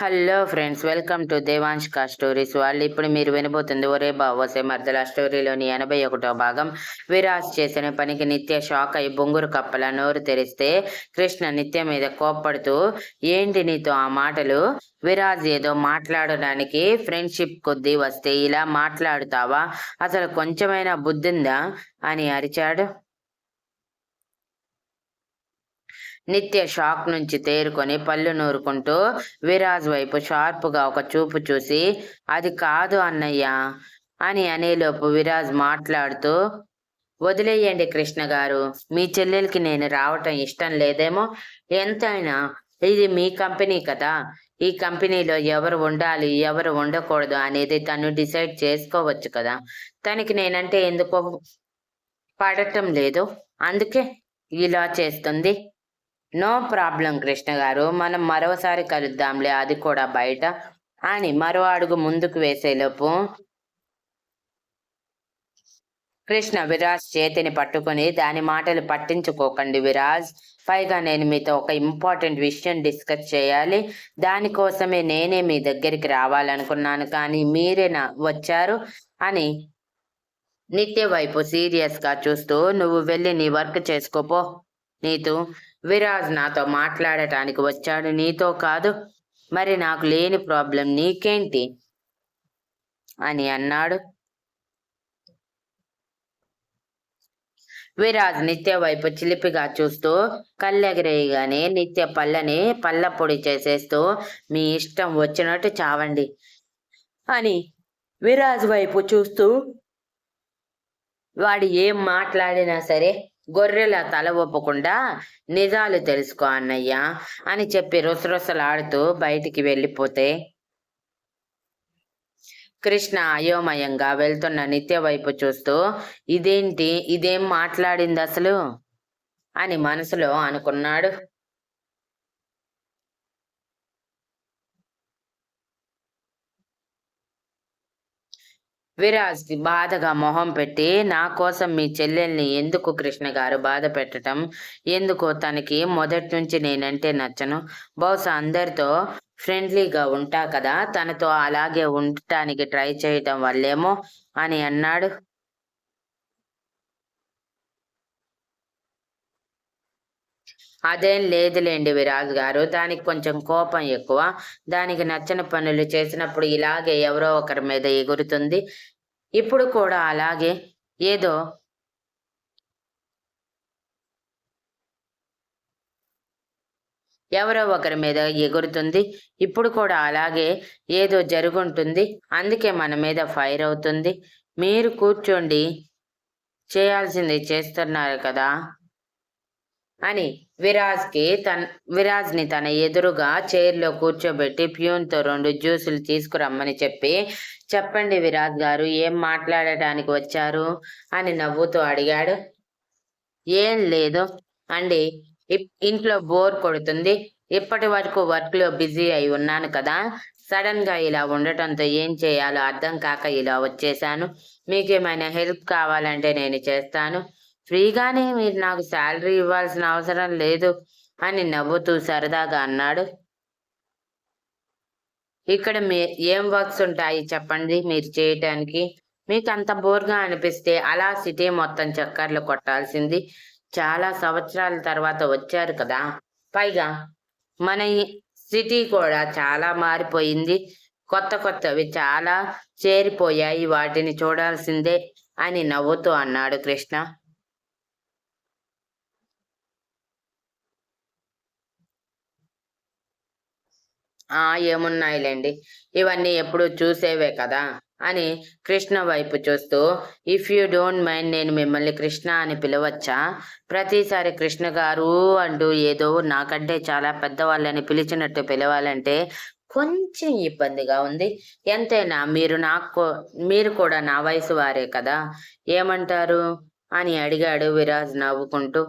Hello friends welcome to దేవాంష్కా stories వాళ్ళు. ఇప్పుడు మీరు వినబోతుంది ఒరే బావోసే మర్దల స్టోరీలోని ఎనభై ఒకటో భాగం. విరాజ్ చేసిన పనికి నిత్య షాక్ అయి బొంగురు కప్పల నోరు తెరిస్తే కృష్ణ నిత్య మీద కోప్పడుతూ ఏంటి నీతో ఆ మాటలు? విరాజ్ ఏదో మాట్లాడడానికి ఫ్రెండ్షిప్ కొద్దీ వస్తే ఇలా మాట్లాడుతావా? అసలు కొంచెమైనా బుద్ధిందా? అని అరిచాడు. నిత్య షాక్ నుంచి తేరుకొని పళ్ళు నూరుకుంటూ విరాజ్ వైపు షార్ప్గా ఒక చూపు చూసి అది కాదు అన్నయ్య అని అనేలోపు విరాజ్ మాట్లాడుతూ వదిలేయండి కృష్ణ గారు మీ చెల్లెలకి నేను రావటం ఇష్టం లేదేమో? ఎంతైనా? ఇది మీ కంపెనీ కదా. ఈ కంపెనీలో ఎవరు ఉండాలి ఎవరు ఉండకూడదు అనేది తను డిసైడ్ చేసుకోవచ్చు కదా. తనకి నేనంటే ఎందుకో పడటం లేదు? అందుకే ఇలా చేస్తుంది. నో ప్రాబ్లం కృష్ణ గారు. మనం మరోసారి కలుద్దాంలే అది కూడా బయట. అని మరో అడుగు ముందుకు వేసేలోపు కృష్ణ విరాజ్ చేతిని పట్టుకుని దాని మాటలు పట్టించుకోకండి విరాజ్. పైగా నేను మీతో ఒక ఇంపార్టెంట్ విషయం డిస్కస్ చేయాలి. దానికోసమే నేనే మీ దగ్గరికి రావాలనుకున్నాను కానీ మీరే నా వచ్చారు అని నిత్య వైపు సీరియస్గా చూస్తూ నువ్వు వెళ్ళి నీ వర్క్ చేసుకోపో నీతు. విరాజ్ నాతో మాట్లాడటానికి వచ్చాడు. నీతో కాదు. మరి నాకు లేని ప్రాబ్లం నీకేంటి? అని అన్నాడు. విరాజ్ నిత్య వైపు చిలిపిగా చూస్తూ కళ్ళెగరేయగానే నిత్య పళ్ళని పళ్ళ పొడి చేసేస్తూ మీ ఇష్టం వచ్చినట్టు చావండి అని విరాజ్ వైపు చూస్తూ వాడు ఏం మాట్లాడినా సరే గొర్రెల తల ఒప్పకుండా నిజాలు తెలుసుకో అన్నయ్య అని చెప్పి రుసరుసలాడుతూ బయటికి వెళ్ళిపోతే కృష్ణ అయోమయంగా వెళ్తున్న నిత్య వైపు చూస్తూ ఇదేంటి? ఇదేం మాట్లాడింది అసలు అని మనసులో అనుకున్నాడు. విరాజ్ బాధగా మొహం పెట్టి నా కోసం మీ చెల్లెల్ని ఎందుకు కృష్ణ గారు బాధ పెట్టడం ఎందుకు తనకి మొదటి నుంచి నేనంటే నచ్చను. బహుశా అందరితో ఫ్రెండ్లీగా ఉంటా కదా తనతో అలాగే ఉండటానికి ట్రై చేయటం వల్లేమో అని అన్నాడు. అదేం లేదులేండి విరాజ్ గారు. దానికి కొంచెం కోపం ఎక్కువ. దానికి నచ్చని పనులు చేసినప్పుడు ఇలాగే ఎవరో ఒకరి మీద ఎగురుతుంది. ఇప్పుడు కూడా అలాగే. ఏదో ఎవరో ఒకరి మీద ఎగురుతుంది. ఇప్పుడు కూడా అలాగే ఏదో జరుగుంటుంది. అందుకే మన మీద ఫైర్ అవుతుంది. మీరు కూర్చోండి. చేయాల్సింది చేస్తున్నారు కదా. అని విరాజ్కి తన విరాజ్ని తన ఎదురుగా చైర్లో కూర్చోబెట్టి ప్యూన్తో రెండు జ్యూసులు తీసుకురమ్మని చెప్పి చెప్పండి విరాజ్ గారు ఏం మాట్లాడటానికి వచ్చారు? అని నవ్వుతూ అడిగాడు. ఏం లేదు అండి ఇంట్లో బోర్ కొడుతుంది. ఇప్పటి వరకు వర్క్లో బిజీ అయి ఉన్నాను కదా. సడన్గా ఇలా ఉండటంతో ఏం చేయాలో అర్థం కాక ఇలా వచ్చేసాను మీకేమైనా హెల్ప్ కావాలంటే నేను చేస్తాను. ఫ్రీగానే మీరు నాకు శాలరీ ఇవ్వాల్సిన అవసరం లేదు అని నవ్వుతూ సరదాగా అన్నాడు. ఇక్కడ మీ ఏం వర్క్స్ ఉంటాయి చెప్పండి మీరు చేయటానికి? మీకు అంత బోర్గా అనిపిస్తే అలా సిటీ మొత్తం చక్కర్లు కొట్టాల్సింది. చాలా సంవత్సరాల తర్వాత వచ్చారు కదా. పైగా మన సిటీ కూడా చాలా మారిపోయింది. కొత్త కొత్తవి చాలా చేరిపోయాయి. వాటిని చూడాల్సిందే అని నవ్వుతూ అన్నాడు కృష్ణ. ఏమున్నాయిలేండి? ఇవన్నీ ఎప్పుడు చూసేవే కదా? అని కృష్ణ వైపు చూస్తూ ఇఫ్ యూ డోంట్ మైండ్ నేను మిమ్మల్ని కృష్ణ అని పిలవచ్చా? ప్రతిసారి కృష్ణ గారు అంటూ ఏదో నాకంటే చాలా పెద్దవాళ్ళని పిలిచినట్టు పిలవాలంటే కొంచెం ఇబ్బందిగా ఉంది. ఎంతైనా మీరు నాకు మీరు కూడా నా వయసు వారే కదా? ఏమంటారు? అని అడిగాడు విరాజ్ నవ్వుకుంటూ.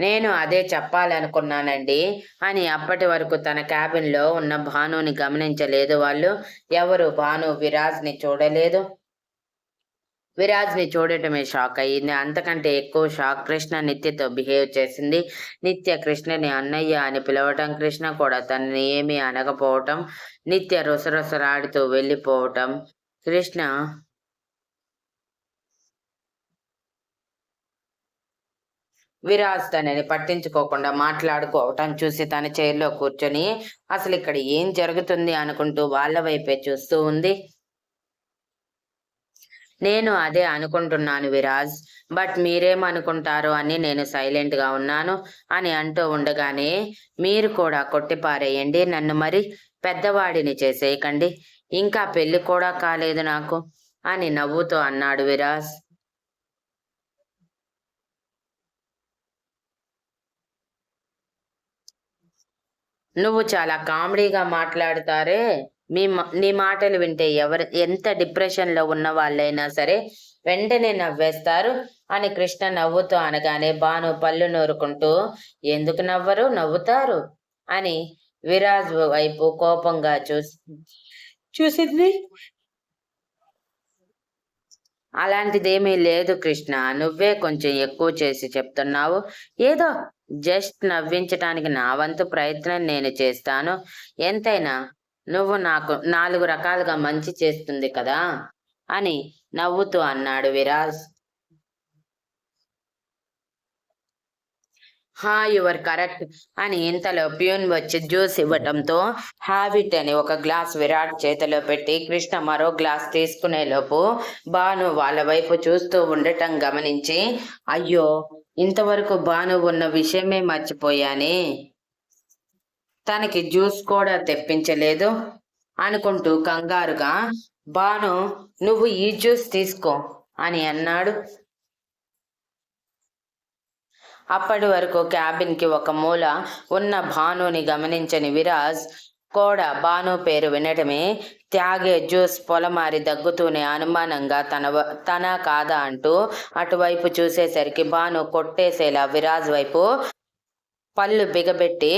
నేను అదే చెప్పాలనుకున్నానండి అని అప్పటి వరకు తన క్యాబిన్లో ఉన్న భానుని గమనించలేదు వాళ్ళు. ఎవరు? భాను విరాజ్ని చూడలేదు. విరాజ్ని చూడటమే షాక్ అయ్యింది. అంతకంటే ఎక్కువ షాక్ కృష్ణ నిత్యతో బిహేవ్ చేసింది. నిత్య కృష్ణని అన్నయ్య అని పిలవటం కృష్ణ కూడా తనని ఏమీ అనకపోవటం నిత్య రుసరుసలాడుతూ వెళ్ళిపోవటం. కృష్ణ విరాజ్ తనని పట్టించుకోకుండా మాట్లాడుకోవటం చూసి తన చైర్లో కూర్చొని అసలు ఇక్కడ ఏం జరుగుతుంది? అనుకుంటూ వాళ్ళ వైపే చూస్తూ ఉంది. నేను అదే అనుకుంటున్నాను విరాజ్ బట్ మీరేమనుకుంటారో అని నేను సైలెంట్గా ఉన్నాను అని అంటూ ఉండగానే మీరు కూడా కొట్టిపారేయండి నన్ను మరి పెద్దవాడిని చేసేయకండి ఇంకా పెళ్ళి కూడా కాలేదు నాకు అని నవ్వుతూ అన్నాడు విరాజ్. నువ్వు చాలా కామెడీగా మాట్లాడుతారే. మీ నీ మాటలు వింటే ఎవరు ఎంత డిప్రెషన్లో ఉన్న వాళ్ళైనా సరే వెంటనే నవ్వేస్తారు. అని కృష్ణ నవ్వుతూ అనగానే బాను పళ్ళు నూరుకుంటూ ఎందుకు నవ్వరు? నవ్వుతారు. అని విరాజ్ వైపు కోపంగా చూసి చూసింది. అలాంటిదేమీ లేదు కృష్ణ. నువ్వే కొంచెం ఎక్కువ చేసి చెప్తున్నావు. ఏదో జస్ట్ నవ్వించటానికి నా వంతు ప్రయత్నం నేను చేస్తాను. ఎంతైనా? నువ్వు నాకు నాలుగు రకాలుగా మంచి చేస్తుంది కదా? అని నవ్వుతూ అన్నాడు విరాజ్. హా యువర్ కరెక్ట్ అని ఇంతలో ప్యూన్ వచ్చి జ్యూస్ ఇవ్వటంతో హ్యాబిట్ అని ఒక గ్లాస్ విరాట్ చేతిలో పెట్టి కృష్ణ మరో గ్లాస్ తీసుకునే లోపు బాను వాళ్ళ వైపు చూస్తూ ఉండటం గమనించి అయ్యో ఇంతవరకు బాను ఉన్న విషయమే మర్చిపోయానే. తనకి జ్యూస్ కూడా తెప్పించలేదు అనుకుంటూ కంగారుగా బాను నువ్వు ఈ జ్యూస్ తీసుకో అని అన్నాడు. అప్పటి వరకు క్యాబిన్కి ఒక మూల ఉన్న భానుని గమనించని విరాజ్ కూడా భాను పేరు వినటమే త్యాగే జ్యూస్ పొలమారి దగ్గుతూనే అనుమానంగా తన తన కాదా అంటూ అటువైపు చూసేసరికి భాను కొట్టేసేలా విరాజ్ వైపు పళ్ళు బిగబెట్టి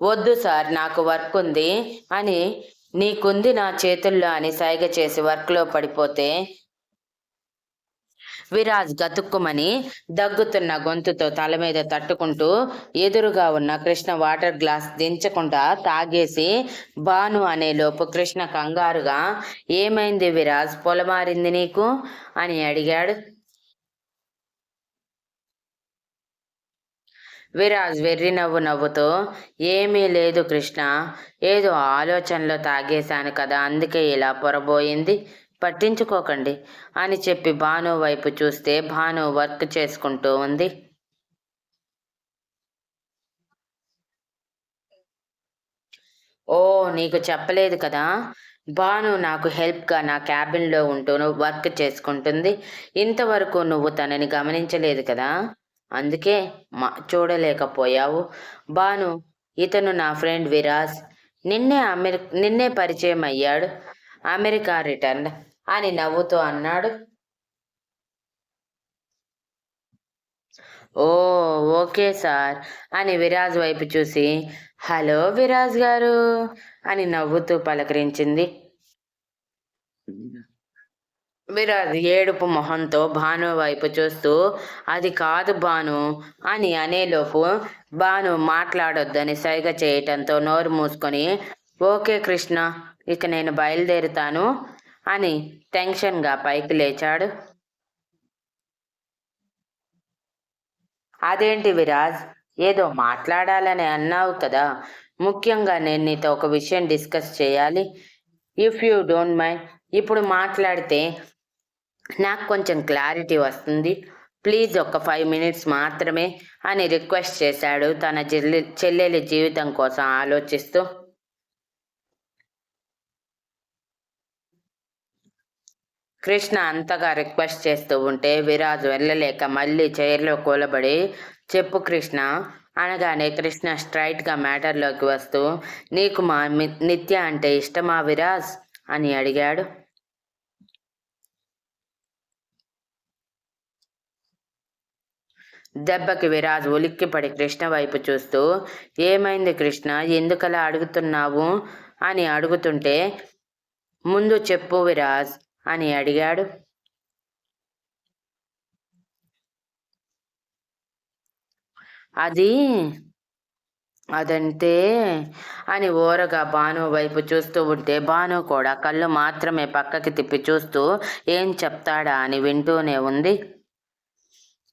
వద్దు సార్ నాకు వర్క్ ఉంది అని నీకుంది నా చేతుల్లో అని సైగ చేసి వర్క్లో పడిపోతే విరాజ్ గతుక్కుమని దగ్గుతున్న గొంతుతో తల మీద తట్టుకుంటూ ఎదురుగా ఉన్న కృష్ణ వాటర్ గ్లాస్ దించకుండా తాగేసి బాను అనే లోపు కృష్ణ కంగారుగా ఏమైంది విరాజ్? పొలమారింది నీకు? అని అడిగాడు. విరాజ్ వెర్రి నవ్వు నవ్వుతో ఏమీ లేదు కృష్ణ ఏదో ఆలోచనలో తాగేశాను కదా అందుకే ఇలా పొరబోయింది. పట్టించుకోకండి అని చెప్పి భాను వైపు చూస్తే భాను వర్క్ చేసుకుంటూ ఉంది. ఓ నీకు చెప్పలేదు కదా? భాను నాకు హెల్ప్గా నా క్యాబిన్లో ఉంటూ వర్క్ చేసుకుంటుంది. ఇంతవరకు నువ్వు తనని గమనించలేదు కదా? అందుకే మా చూడలేకపోయావు. భాను ఇతను నా ఫ్రెండ్ విరాజ్. నిన్నే అమెరి నిన్నే పరిచయం అయ్యాడు. America return. అని నవ్వుతూ అన్నాడు. ఓ ఓకే సార్ అని విరాజ్ వైపు చూసి. హలో విరాజ్ గారు అని నవ్వుతూ పలకరించింది. విరాజ్ ఏడుపు మొహంతో భాను వైపు చూస్తూ అది కాదు భాను అని అనేలోపు భాను మాట్లాడొద్దని సైగ చేయటంతో నోరు మూసుకొని ఓకే కృష్ణ ఇక నేను బయలుదేరుతాను. అని టెన్షన్గా పైకి లేచాడు. అదేంటి విరాజ్? ఏదో మాట్లాడాలని అన్నావు కదా! ముఖ్యంగా నేను నీతో ఒక విషయం డిస్కస్ చేయాలి. ఇఫ్ యూ డోంట్ మైండ్ ఇప్పుడు మాట్లాడితే నాకు కొంచెం క్లారిటీ వస్తుంది. ప్లీజ్ ఒక ఫైవ్ మినిట్స్ మాత్రమే అని రిక్వెస్ట్ చేశాడు తన చెల్లె చెల్లెలి జీవితం కోసం ఆలోచిస్తూ. కృష్ణ అంతగా రిక్వెస్ట్ చేస్తూ ఉంటే విరాజ్ వెళ్ళలేక మళ్ళీ చైర్లో కూలబడి చెప్పు కృష్ణ అనగానే కృష్ణ స్ట్రైట్గా మ్యాటర్లోకి వస్తూ నీకు మా నిత్య అంటే ఇష్టమా విరాజ్? అని అడిగాడు. దెబ్బకి విరాజ్ ఉలిక్కిపడి కృష్ణ వైపు చూస్తూ ఏమైంది కృష్ణ? ఎందుకలా అడుగుతున్నావు? అని అడుగుతుంటే ముందు చెప్పు విరాజ్ అని అడిగాడు. అది అదంతే అని ఓరగా బాను వైపు చూస్తూ ఉంటే బాను కూడా కళ్ళు మాత్రమే పక్కకి తిప్పి చూస్తూ ఏం చెప్తాడా అని వింటూనే ఉంది.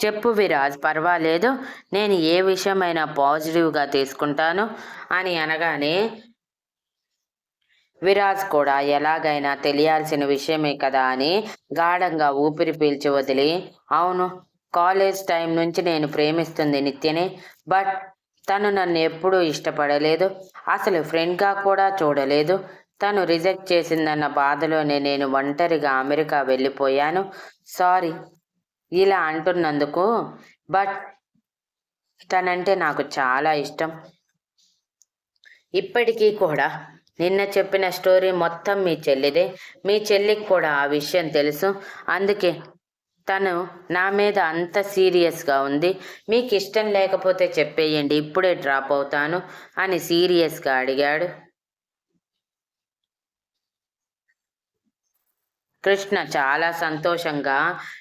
చెప్పు విరాజ్ పర్వాలేదు నేను ఏ విషయమైనా పాజిటివ్గా తీసుకుంటాను అని అనగానే విరాజ్ కూడా ఎలాగైనా తెలియాల్సిన విషయమే కదా అని గాఢంగా ఊపిరి పీల్చి వదిలి అవును కాలేజ్ టైం నుంచి నేను ప్రేమిస్తుంది నిత్యనే బట్ తను నన్ను ఎప్పుడూ ఇష్టపడలేదు అసలు ఫ్రెండ్గా కూడా చూడలేదు. తను రిజెక్ట్ చేసిందన్న బాధలోనే నేను ఒంటరిగా అమెరికా వెళ్ళిపోయాను. సారీ ఇలా అంటున్నందుకు బట్ తనంటే నాకు చాలా ఇష్టం. ఇప్పటికీ కూడా నిన్న చెప్పిన స్టోరీ మొత్తం మీ చెల్లిదే. మీ చెల్లికి కూడా ఆ విషయం తెలుసు. అందుకే తను నా మీద అంత సీరియస్గా ఉంది. మీకు ఇష్టం లేకపోతే చెప్పేయండి. ఇప్పుడే డ్రాప్ అవుతాను అని సీరియస్గా అడిగాడు. కృష్ణ చాలా సంతోషంగా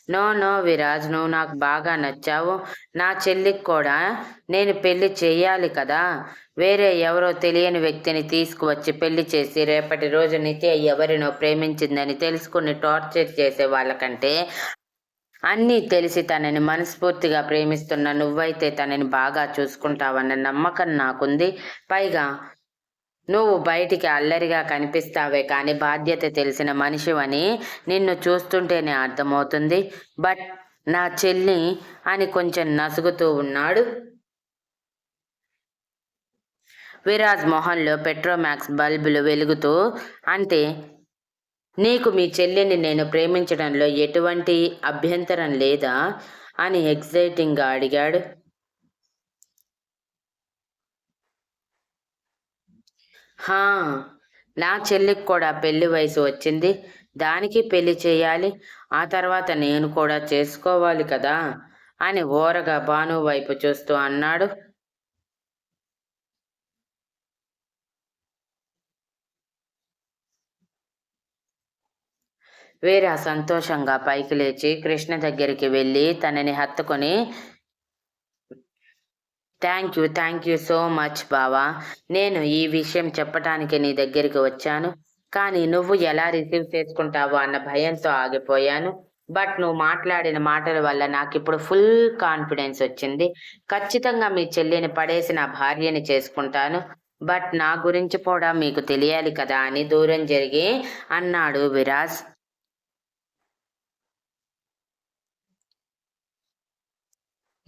నో నో విరాజ్ నువ్వు నాకు బాగా నచ్చావు. నా చెల్లికి కూడా నేను పెళ్ళి చేయాలి కదా. వేరే ఎవరో తెలియని వ్యక్తిని తీసుకువచ్చి పెళ్ళి చేసి రేపటి రోజు నిత్య ఎవరినో ప్రేమించిందని తెలుసుకుని టార్చర్ చేసే వాళ్ళకంటే అన్నీ తెలిసి తనని మనస్ఫూర్తిగా ప్రేమిస్తున్న నువ్వైతే తనని బాగా చూసుకుంటావన్న నమ్మకం నాకుంది. పైగా నువ్వు బయటికి అల్లరిగా కనిపిస్తావే కానీ బాధ్యత తెలిసిన మనిషివని నిన్ను చూస్తుంటేనే అర్థమవుతుంది. బట్ నా చెల్లి అని కొంచెం నసుగుతూ ఉన్నాడు. విరాజ్ మొహంలో పెట్రోమాక్స్ బల్బులు వెలుగుతూ అంటే నీకు మీ చెల్లిని నేను ప్రేమించడంలో ఎటువంటి అభ్యంతరం లేదా? అని ఎగ్జైటింగ్గా అడిగాడు. హా నా చెల్లికి కూడా పెళ్ళి వయసు వచ్చింది. దానికి పెళ్ళి చేయాలి. ఆ తర్వాత నేను కూడా చేసుకోవాలి కదా అని ఓరగా భాను వైపు చూస్తూ అన్నాడు. వీర సంతోషంగా పైకి లేచి కృష్ణ దగ్గరికి వెళ్ళి తనని హత్తుకొని thank you thank you so much బావా నేను ఈ విషయం చెప్పటానికి నీ దగ్గరికి వచ్చాను. కానీ నువ్వు ఎలా రిసీవ్ చేసుకుంటావో అన్న భయంతో ఆగిపోయాను. బట్ నువ్వు మాట్లాడిన మాటల వల్ల నాకు ఇప్పుడు ఫుల్ కాన్ఫిడెన్స్ వచ్చింది. ఖచ్చితంగా మీ చెల్లిని పడేసి నా భార్యని చేసుకుంటాను. బట్ నా గురించి కూడా మీకు తెలియాలి కదా అని దూరం జరిగి అన్నాడు విరాజ్.